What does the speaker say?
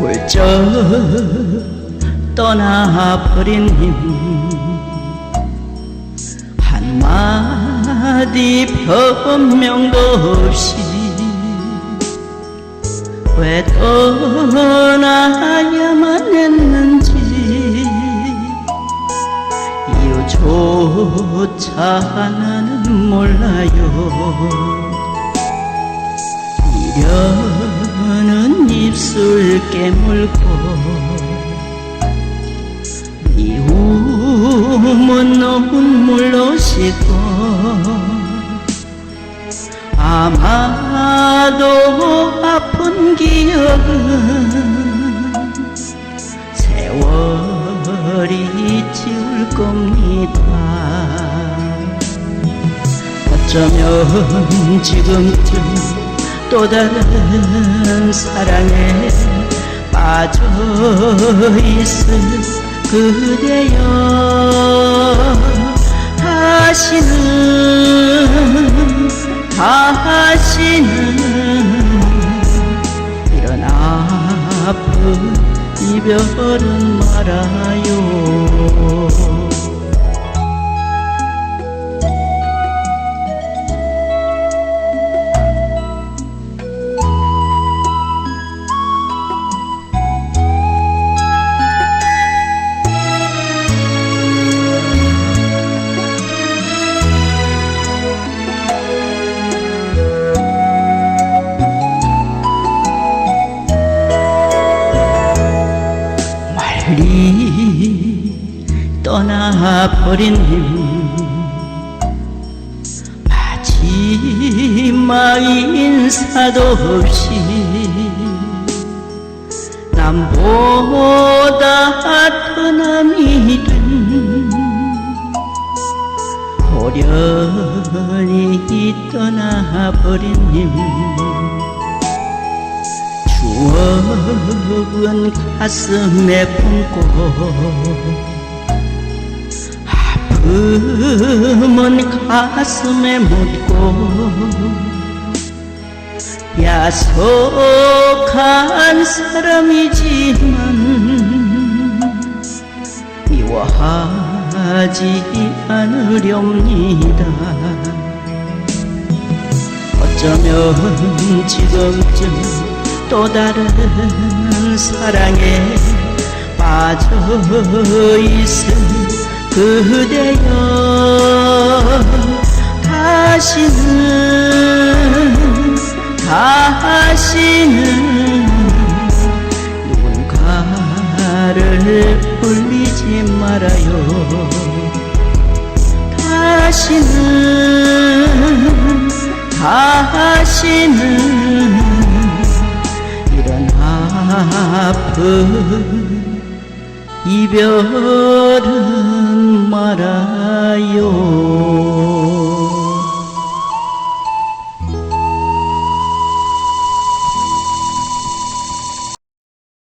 훌쩍 떠나버린 힘. 한마디 변명도 없이 왜 떠나야만 했는지. 이유조차 나는 몰라요. 이려는 입술 깨물고 미움은 눈물로 씻고 아마도 아픈 기억은 세월이 지울 겁니다. 어쩌면 지금쯤 또 다른 사랑에 빠져 있을 그대여. 다시는 다시는 이런 아픈 이별은 말아요 떠나버린 힘 마지막 인사도 없이 남보다 더 남이 된 호련히 떠나버린 힘 추억은 가슴에 품고 아픔은 가슴에 묻고 야속한 사람이지만 미워하지 않으렵니다 어쩌면 지금쯤 또 다른 사랑에 빠져 있을 그대여 다시는 다시는 누군가를 울리지 말아요. 다시는 다시는 이런 아픈 이별은 말아요